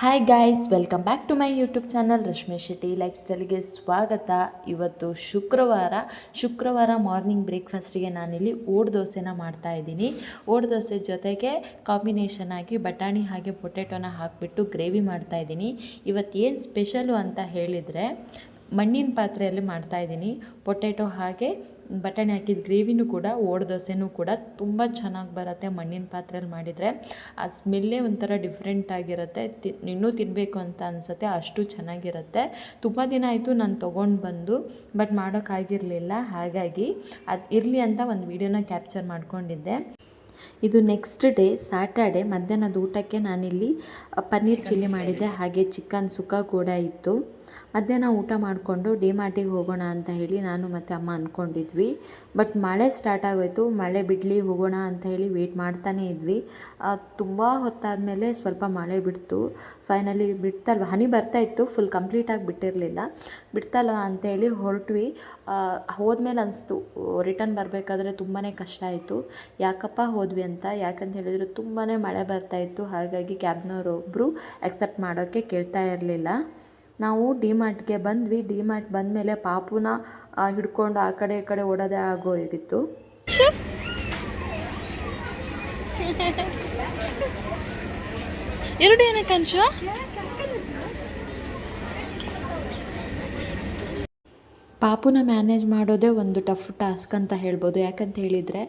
Hi guys welcome back to my YouTube channel Rashmi Shetty life ಸ್ಟೈಲ್ಗೆ ಸ್ವಾಗತ. ಇವತ್ತು ಶುಕ್ರವಾರ ಶುಕ್ರವಾರ ಮಾರ್ನಿಂಗ್ ಬ್ರೇಕ್ಫಾಸ್ಟಿಗೆ ನಾನಿಲ್ಲಿ ಓಡ್ ದೋಸೆನ ಮಾಡ್ತಾ ಇದ್ದೀನಿ. ಓಡ್ ದೋಸೆ ಜೊತೆಗೆ ಕಾಂಬಿನೇಷನ್ ಆಗಿ ಬಟಾಣಿ ಹಾಗೆ ಪೊಟ್ಯಾಟೋನ ಹಾಕಿಬಿಟ್ಟು ಗ್ರೇವಿ ಮಾಡ್ತಾ ಇದ್ದೀನಿ. ಇವತ್ತು ಏನು ಸ್ಪೆಷಲು ಅಂತ ಹೇಳಿದರೆ ಮಣ್ಣಿನ ಪಾತ್ರೆಯಲ್ಲಿ ಮಾಡ್ತಾ ಇದ್ದೀನಿ. ಪೊಟ್ಯಾಟೊ ಹಾಗೆ ಬಟಾಣಿ ಹಾಕಿದ ಗ್ರೇವಿನೂ ಕೂಡ, ಓಡ್ ದೋಸೆನೂ ಕೂಡ ತುಂಬ ಚೆನ್ನಾಗಿ ಬರುತ್ತೆ ಮಣ್ಣಿನ ಪಾತ್ರೆಯಲ್ಲಿ ಮಾಡಿದರೆ. ಆ ಸ್ಮೆಲ್ಲೇ ಒಂಥರ ಡಿಫ್ರೆಂಟ್ ಆಗಿರುತ್ತೆ. ತಿ, ಇನ್ನೂ ತಿನ್ನಬೇಕು ಅಂತ ಅನಿಸುತ್ತೆ, ಅಷ್ಟು ಚೆನ್ನಾಗಿರುತ್ತೆ. ತುಂಬ ದಿನ ಆಯಿತು ನಾನು ತೊಗೊಂಡು ಬಂದು, ಬಟ್ ಮಾಡೋಕ್ಕಾಗಿರಲಿಲ್ಲ ಹಾಗಾಗಿ ಅದು ಇರಲಿ ಅಂತ ಒಂದು ವೀಡಿಯೋನ ಕ್ಯಾಪ್ಚರ್ ಮಾಡ್ಕೊಂಡಿದ್ದೆ. ಇದು ನೆಕ್ಸ್ಟ್ ಡೇ ಸ್ಯಾಟರ್ಡೆ ಮಧ್ಯಾಹ್ನದ ಊಟಕ್ಕೆ ನಾನಿಲ್ಲಿ ಪನ್ನೀರ್ ಚಿಲ್ಲಿ ಮಾಡಿದ್ದೆ. ಹಾಗೆ ಚಿಕನ್ ಸುಕ್ಕ ಕೂಡ ಇತ್ತು. ಮಧ್ಯಾಹ್ನ ಊಟ ಮಾಡಿಕೊಂಡು ಡಿಮಾರ್ಟಿಗೆ ಹೋಗೋಣ ಅಂತ ಹೇಳಿ ನಾನು ಮತ್ತು ಅಮ್ಮ ಅಂದ್ಕೊಂಡಿದ್ವಿ. ಬಟ್ ಮಳೆ ಸ್ಟಾರ್ಟ್ ಆಗೋಯ್ತು. ಮಳೆ ಬಿಡಲಿ ಹೋಗೋಣ ಅಂತ ಹೇಳಿ ವೆಯ್ಟ್ ಮಾಡ್ತಾನೇ ಇದ್ವಿ. ತುಂಬ ಹೊತ್ತಾದಮೇಲೆ ಸ್ವಲ್ಪ ಮಳೆ ಬಿಡ್ತು. ಫೈನಲಿ ಬಿಡ್ತಲ್ವ? ಹನಿ ಬರ್ತಾ ಇತ್ತು. ಫುಲ್ ಕಂಪ್ಲೀಟಾಗಿ ಬಿಟ್ಟಿರಲಿಲ್ಲ. ಬಿಡ್ತಲ್ವ ಅಂತೇಳಿ ಹೊರಟ್ವಿ. ಹೋದ್ಮೇಲೆ ಅನಿಸ್ತು ರಿಟರ್ನ್ ಬರಬೇಕಾದ್ರೆ ತುಂಬಾ ಕಷ್ಟ ಆಯಿತು. ಯಾಕಪ್ಪ ಹೋದ್ವಿ ಅಂತ? ಯಾಕಂತ ಹೇಳಿದ್ರು ತುಂಬಾ ಮಳೆ ಬರ್ತಾ ಇತ್ತು. ಹಾಗಾಗಿ ಕ್ಯಾಬ್ನವರೊಬ್ಬರು ಅಕ್ಸೆಪ್ಟ್ ಮಾಡೋಕ್ಕೆ ಕೇಳ್ತಾ ಇರಲಿಲ್ಲ. ನಾವು ಡಿಮಾರ್ಟ್ಗೆ ಬಂದ್ವಿ. ಡಿಮಾರ್ಟ್ ಬಂದಮೇಲೆ ಪಾಪುನ ಹಿಡ್ಕೊಂಡು ಆ ಕಡೆ ಈ ಕಡೆ ಓಡೋದೇ ಆಗೋಗಿತ್ತು ಎರಡು ಏನಕ್ಕೆ ಅಂಶು? ಪಾಪುನ ಮ್ಯಾನೇಜ್ ಮಾಡೋದೇ ಒಂದು ಟಫ್ ಟಾಸ್ಕ್ ಅಂತ ಹೇಳ್ಬೋದು. ಯಾಕಂತ ಹೇಳಿದರೆ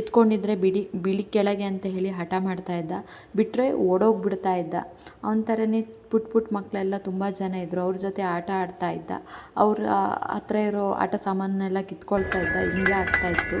ಎತ್ಕೊಂಡಿದ್ರೆ ಬಿಡಿ, ಬಿಳಿ ಕೆಳಗೆ ಅಂತ ಹೇಳಿ ಹಠ ಮಾಡ್ತಾ ಇದ್ದ. ಬಿಟ್ಟರೆ ಓಡೋಗ್ಬಿಡ್ತಾ ಇದ್ದ. ಅವನ ಥರನೇ ಪುಟ್ ಪುಟ್ ಮಕ್ಕಳೆಲ್ಲ ತುಂಬ ಜನ ಇದ್ದರು ಅವ್ರ ಜೊತೆ ಆಟ ಆಡ್ತಾ ಇದ್ದ. ಅವ್ರ ಹತ್ರ ಇರೋ ಆಟ ಸಾಮಾನೆಲ್ಲ ಕಿತ್ಕೊಳ್ತಾ ಇದ್ದ. ಹಿಂಗೆ ಆಗ್ತಾ ಇತ್ತು.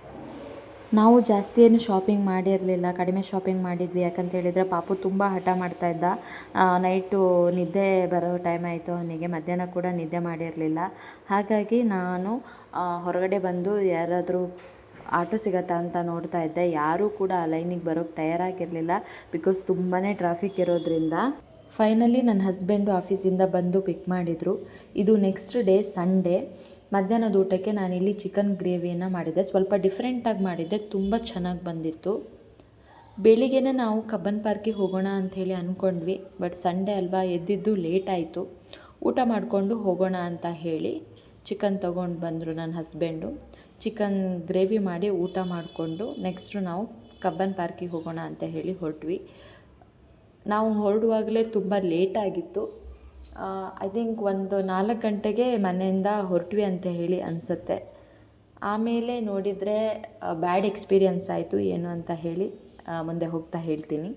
ನಾವು ಜಾಸ್ತಿ ಏನು ಶಾಪಿಂಗ್ ಮಾಡಿರಲಿಲ್ಲ, ಕಡಿಮೆ ಶಾಪಿಂಗ್ ಮಾಡಿದ್ವಿ. ಯಾಕಂತ ಹೇಳಿದರೆ ಪಾಪು ತುಂಬ ಹಠ ಮಾಡ್ತಾ ಇದ್ದ. ನೈಟು ನಿದ್ದೆ ಬರೋ ಟೈಮ್ ಆಯಿತು ಅವನಿಗೆ. ಮಧ್ಯಾಹ್ನ ಕೂಡ ನಿದ್ದೆ ಮಾಡಿರಲಿಲ್ಲ. ಹಾಗಾಗಿ ನಾನು ಹೊರಗಡೆ ಬಂದು ಯಾರಾದರೂ ಆಟೋ ಸಿಗತ್ತಾ ಅಂತ ನೋಡ್ತಾ ಇದ್ದೆ. ಯಾರೂ ಕೂಡ ಆ ಲೈನಿಗೆ ಬರೋಕ್ಕೆ ತಯಾರಾಗಿರಲಿಲ್ಲ ಬಿಕಾಸ್ ತುಂಬಾ ಟ್ರಾಫಿಕ್ ಇರೋದ್ರಿಂದ. ಫೈನಲಿ ನನ್ನ ಹಸ್ಬೆಂಡು ಆಫೀಸಿಂದ ಬಂದು ಪಿಕ್ ಮಾಡಿದರು. ಇದು ನೆಕ್ಸ್ಟ್ ಡೇ ಸಂಡೇ ಮಧ್ಯಾಹ್ನದ ಊಟಕ್ಕೆ ನಾನಿಲ್ಲಿ ಚಿಕನ್ ಗ್ರೇವಿಯನ್ನು ಮಾಡಿದ್ದೆ ಸ್ವಲ್ಪ ಡಿಫ್ರೆಂಟಾಗಿ ಮಾಡಿದ್ದೆ. ತುಂಬ ಚೆನ್ನಾಗಿ ಬಂದಿತ್ತು. ಬೆಳಿಗ್ಗೆನೇ ನಾವು ಕಬ್ಬನ್ ಪಾರ್ಕಿಗೆ ಹೋಗೋಣ ಅಂಥೇಳಿ ಅಂದ್ಕೊಂಡ್ವಿ ಬಟ್ ಸಂಡೇ ಅಲ್ವಾ, ಎದ್ದಿದ್ದು ಲೇಟ್ ಆಯಿತು. ಊಟ ಮಾಡಿಕೊಂಡು ಹೋಗೋಣ ಅಂತ ಹೇಳಿ ಚಿಕನ್ ತೊಗೊಂಡು ಬಂದರು ನನ್ನ ಹಸ್ಬೆಂಡು ಚಿಕನ್ ಗ್ರೇವಿ ಮಾಡಿ ಊಟ ಮಾಡಿಕೊಂಡು ನೆಕ್ಸ್ಟು ನಾವು ಕಬ್ಬನ್ ಪಾರ್ಕಿಗೆ ಹೋಗೋಣ ಅಂತ ಹೇಳಿ ಹೊರಟ್ವಿ. ನಾವು ಹೊರಡುವಾಗಲೇ ತುಂಬ ಲೇಟಾಗಿತ್ತು ಐ ಥಿಂಕ್ ಒಂದು ನಾಲ್ಕು ಗಂಟೆಗೆ ಮನೆಯಿಂದ ಹೊರಟ್ವಿ ಅಂತ ಹೇಳಿ ಅನಿಸುತ್ತೆ. ಆಮೇಲೆ ನೋಡಿದರೆ ಬ್ಯಾಡ್ ಎಕ್ಸ್ಪೀರಿಯನ್ಸ್ ಆಯಿತು ಏನು ಅಂತ ಹೇಳಿ ಮುಂದೆ ಹೋಗ್ತಾ ಹೇಳ್ತೀನಿ.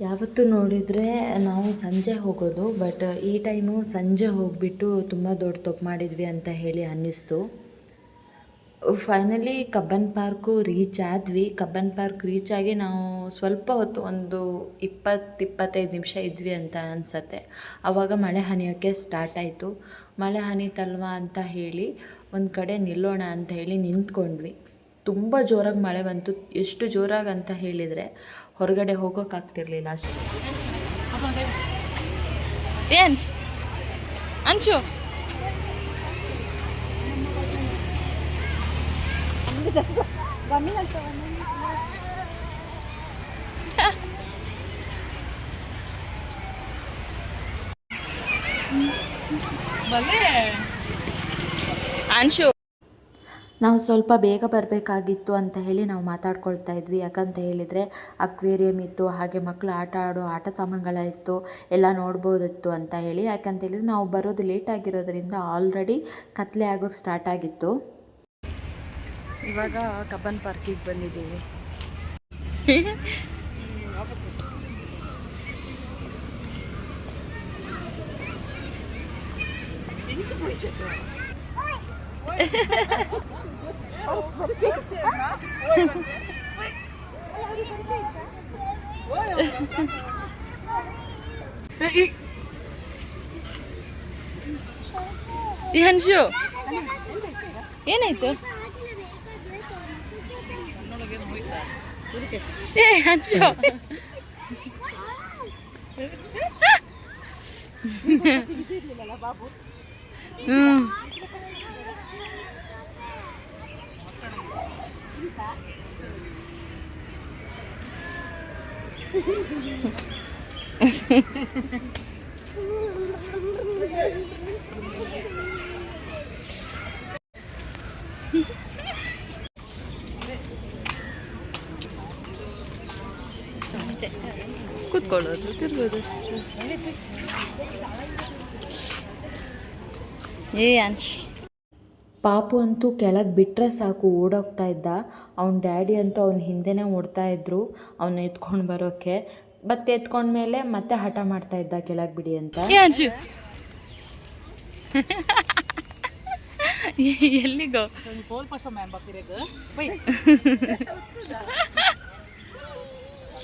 ಯಾವತ್ತು ನೋಡಿದರೆ ನಾವು ಸಂಜೆ ಹೋಗೋದು ಬಟ್ ಈ ಟೈಮು ಸಂಜೆ ಹೋಗಿಬಿಟ್ಟು ತುಂಬ ದೊಡ್ಡ ತಪ್ಪು ಮಾಡಿದ್ವಿ ಅಂತ ಹೇಳಿ ಅನ್ನಿಸ್ತು. ಫೈನಲಿ ಕಬ್ಬನ್ ಪಾರ್ಕು ರೀಚ್ ಆದ್ವಿ. ಕಬ್ಬನ್ ಪಾರ್ಕ್ ರೀಚ್ ಆಗಿ ನಾವು ಸ್ವಲ್ಪ ಹೊತ್ತು ಒಂದು ಇಪ್ಪತ್ತು, ಇಪ್ಪತ್ತೈದು ನಿಮಿಷ ಇದ್ವಿ ಅಂತ ಅನಿಸತ್ತೆ. ಆವಾಗ ಮಳೆ ಹನಿಯೋಕ್ಕೆ ಸ್ಟಾರ್ಟ್ ಆಯಿತು. ಮಳೆ ಹನಿತಲ್ವಾ ಅಂತ ಹೇಳಿ ಒಂದು ಕಡೆ ನಿಲ್ಲೋಣ ಅಂತ ಹೇಳಿ ನಿಂತ್ಕೊಂಡ್ವಿ. ತುಂಬ ಜೋರಾಗಿ ಮಳೆ ಬಂತು. ಎಷ್ಟು ಜೋರಾಗಿ ಅಂತ ಹೇಳಿದರೆ ಹೊರಗಡೆ ಹೋಗೋಕ್ಕಾಗ್ತಿರ್ಲಿಲ್ಲ ಅಷ್ಟು. ಅಂಶು. ನಾವು ಸ್ವಲ್ಪ ಬೇಗ ಬರಬೇಕಾಗಿತ್ತು ಅಂತ ಹೇಳಿ ನಾವು ಮಾತಾಡ್ಕೊಳ್ತಾ ಇದ್ವಿ. ಯಾಕಂತ ಹೇಳಿದರೆ ಅಕ್ವೇರಿಯಂ ಇತ್ತು, ಹಾಗೆ ಮಕ್ಕಳು ಆಟ ಆಡೋ ಆಟ ಸಾಮಾನುಗಳಿತ್ತು ಎಲ್ಲ ನೋಡ್ಬೋದಿತ್ತು ಅಂತ ಹೇಳಿ. ಯಾಕಂತ ಹೇಳಿದರೆ ನಾವು ಬರೋದು ಲೇಟ್ ಆಗಿರೋದರಿಂದ ಆಲ್ರೆಡಿ ಕತ್ಲೆ ಆಗೋಕ್ಕೆ ಸ್ಟಾರ್ಟ್ ಆಗಿತ್ತು. ಇವಾಗ ಕಬ್ಬನ್ ಪಾರ್ಕಿಗೆ ಬಂದಿದ್ದೀವಿ. ಈ ಹನ್ಶು ಏನಾಯ್ತು? ಏ ಹನ್ಶು ಹ್ಮ್. ಅಷ್ಟೇ ಕೂತ್ಕೊಳ್ಳೋದು. ತಿರ್ಬೋದು ಏ ಅಂಶ್. ಪಾಪು ಅಂತೂ ಕೆಳಗೆ ಬಿಟ್ಟರೆ ಸಾಕು ಓಡೋಗ್ತಾ ಇದ್ದ. ಅವ್ನ ಡ್ಯಾಡಿ ಅಂತೂ ಅವ್ನ ಹಿಂದೆನೇ ಓಡ್ತಾ ಇದ್ರು ಅವನ್ನ ಎತ್ಕೊಂಡು ಬರೋಕ್ಕೆ ಮತ್ತೆ ಎತ್ಕೊಂಡ ಮೇಲೆ ಮತ್ತೆ ಹಠ ಮಾಡ್ತಾ ಇದ್ದ ಕೆಳಗೆ ಬಿಡಿ ಅಂತ. ಎಲ್ಲಿಗೋ?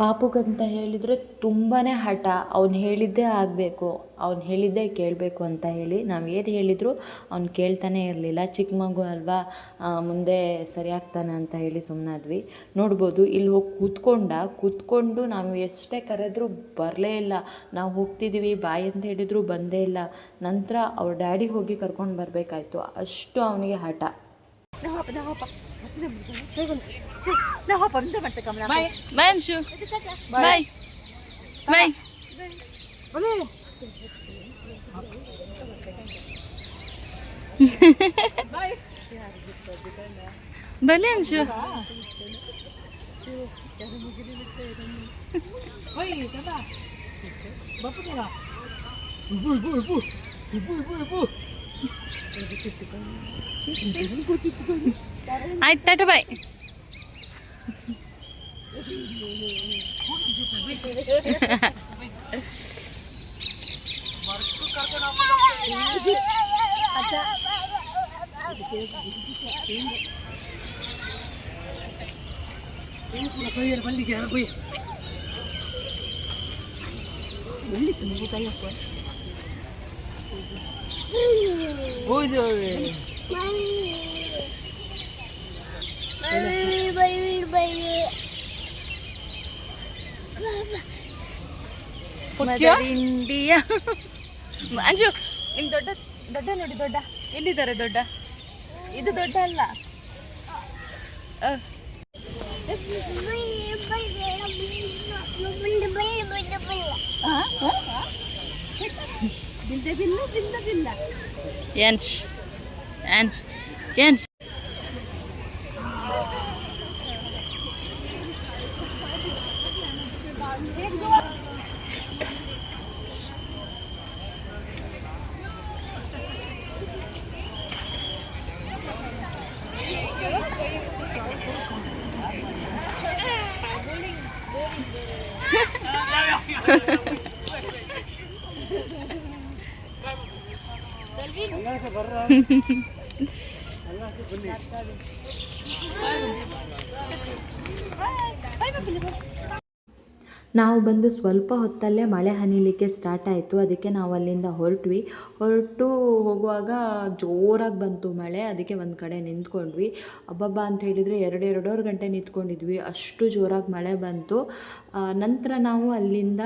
ಪಾಪುಗಂತ ಹೇಳಿದರೆ ತುಂಬಾ ಹಠ. ಅವ್ನು ಹೇಳಿದ್ದೇ ಆಗಬೇಕು. ಅವ್ನು ಹೇಳಿದ್ದೇ ಕೇಳಬೇಕು ಅಂತ ಹೇಳಿ ನಾವು ಏನು ಹೇಳಿದರೂ ಅವ್ನು ಕೇಳ್ತಾನೆ ಇರಲಿಲ್ಲ. ಚಿಕ್ಕ ಮಗು ಅಲ್ವಾ ಮುಂದೆ ಸರಿಯಾಗ್ತಾನೆ ಅಂತ ಹೇಳಿ ಸುಮ್ಮನಾದ್ವಿ ನೋಡ್ಬೋದು, ಇಲ್ಲಿ ಹೋಗಿ ಕೂತ್ಕೊಂಡ, ಕೂತ್ಕೊಂಡು ನಾವು ಎಷ್ಟೇ ಕರೆದ್ರೂ ಬರಲೇ ಇಲ್ಲ. ನಾವು ಹೋಗ್ತಿದ್ದೀವಿ ಬಾಯಿ ಅಂತ ಹೇಳಿದರೂ ಬಂದೇ ಇಲ್ಲ. ನಂತರ ಅವ್ರ ಡ್ಯಾಡಿ ಹೋಗಿ ಕರ್ಕೊಂಡು ಬರಬೇಕಾಯ್ತು. ಅಷ್ಟು ಅವನಿಗೆ ಹಠ. Na hoppa, nu dăm te cam la. Mai, mai am și eu. Mai. Mai. Bine. Bine am și eu. Oi, tata. Bă, pune la. Bui, bui, bui. Bui, bui, bui. ಆಯ್ತು ತಟ ಬಾಯ್ ಬಳ್ಳಿಗೆ ಬಳ್ಳಿ ತಂದು ಕೈಯಪ್ಪ India Anju ನಿಮ್ ದೊಡ್ಡ ದೊಡ್ಡ ನೋಡಿ ದೊಡ್ಡ. ಎಲ್ಲಿದ್ದಾರೆ ದೊಡ್ಡ? ಇದು ದೊಡ್ಡ ಅಲ್ಲ. Bilde bilme, bilde bilme. Genç. Genç. Genç. ಯನ್ಶ್ ನಾವು ಬಂದು ಸ್ವಲ್ಪ ಹೊತ್ತಲ್ಲೇ ಮಳೆ ಹನಿಲಿಕ್ಕೆ ಸ್ಟಾರ್ಟ್ ಆಯಿತು. ಅದಕ್ಕೆ ನಾವು ಅಲ್ಲಿಂದ ಹೊರಟ್ವಿ. ಹೊರಟು ಹೋಗುವಾಗ ಜೋರಾಗಿ ಬಂತು ಮಳೆ. ಅದಕ್ಕೆ ಒಂದು ಕಡೆ ನಿಂತ್ಕೊಂಡ್ವಿ. ಅಬ್ಬಬ್ಬ ಅಂತ ಹೇಳಿದರೆ ಎರಡು ಎರಡೂವರೆ ಗಂಟೆ ನಿಂತ್ಕೊಂಡಿದ್ವಿ. ಅಷ್ಟು ಜೋರಾಗಿ ಮಳೆ ಬಂತು. ನಂತರ ನಾವು ಅಲ್ಲಿಂದ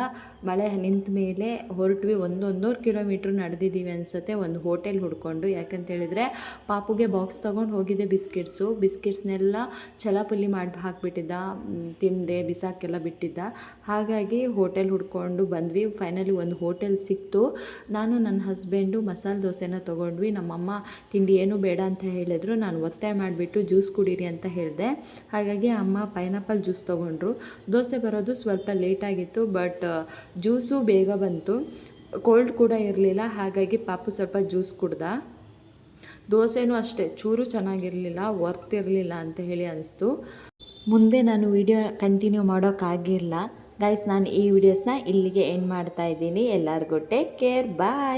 ಮಳೆ ನಿಂತ ಮೇಲೆ ಹೊರಟ್ವಿ. ಒಂದೊಂದೂರು ಕಿಲೋಮೀಟ್ರ್ ನಡೆದಿದ್ದೀವಿ ಅನಿಸುತ್ತೆ. ಒಂದು ಹೋಟೆಲ್ ಹುಡ್ಕೊಂಡು. ಯಾಕಂತೇಳಿದರೆ ಪಾಪುಗೆ ಬಾಕ್ಸ್ ತೊಗೊಂಡು ಹೋಗಿದ್ದೆ ಬಿಸ್ಕೆಟ್ಸು. ಬಿಸ್ಕೆಟ್ಸ್ನೆಲ್ಲ ಚಲಾಪುಲಿ ಮಾಡಿ ಹಾಕಿಬಿಟ್ಟಿದ್ದ. ತಿಂದೆ ಬಿಸಾಕೆಲ್ಲ ಬಿಟ್ಟಿದ್ದ. ಹಾಗಾಗಿ ಹೋಟೆಲ್ ಹುಡ್ಕೊಂಡು ಬಂದ್ವಿ. ಫೈನಲಿ ಒಂದು ಹೋಟೆಲ್ ಸಿಕ್ತು. ನಾನು ನನ್ನ ಹಸ್ಬೆಂಡು ಮಸಾಲೆ ದೋಸೆನ ತೊಗೊಂಡ್ವಿ. ನಮ್ಮಮ್ಮ ತಿಂಡಿ ಏನು ಬೇಡ ಅಂತ ಹೇಳಿದ್ರು. ನಾನು ಒತ್ತಾಯ ಮಾಡಿಬಿಟ್ಟು ಜ್ಯೂಸ್ ಕುಡೀರಿ ಅಂತ ಹೇಳಿದೆ. ಹಾಗಾಗಿ ಅಮ್ಮ ಪೈನಾಪಲ್ ಜ್ಯೂಸ್ ತೊಗೊಂಡ್ರು. ದೋಸೆ ಬರೋದು ಸ್ವಲ್ಪ ಲೇಟಾಗಿತ್ತು ಬಟ್ ಜ್ಯೂಸು ಬೇಗ ಬಂತು. ಕೋಲ್ಡ್ ಕೂಡ ಇರಲಿಲ್ಲ, ಹಾಗಾಗಿ ಪಾಪು ಸ್ವಲ್ಪ ಜ್ಯೂಸ್ ಕುಡ್ದ. ದೋಸೆನೂ ಅಷ್ಟೇ, ಚೂರು ಚೆನ್ನಾಗಿರಲಿಲ್ಲ, ವರ್ತ್ ಇರಲಿಲ್ಲ ಅಂತ ಹೇಳಿ ಅನಿಸ್ತು. ಮುಂದೆ ನಾನು ವಿಡಿಯೋ ಕಂಟಿನ್ಯೂ ಮಾಡೋಕ್ಕಾಗಿರಲ್ಲ ಗೈಸ್ ನಾನು ಈ ವಿಡಿಯೋಸ್ನ ಇಲ್ಲಿಗೆ ಎಂಡ್ ಮಾಡ್ತಾ ಇದ್ದೀನಿ. ಎಲ್ಲರಿಗೂ ಟೇಕ್ ಕೇರ್ ಬಾಯ್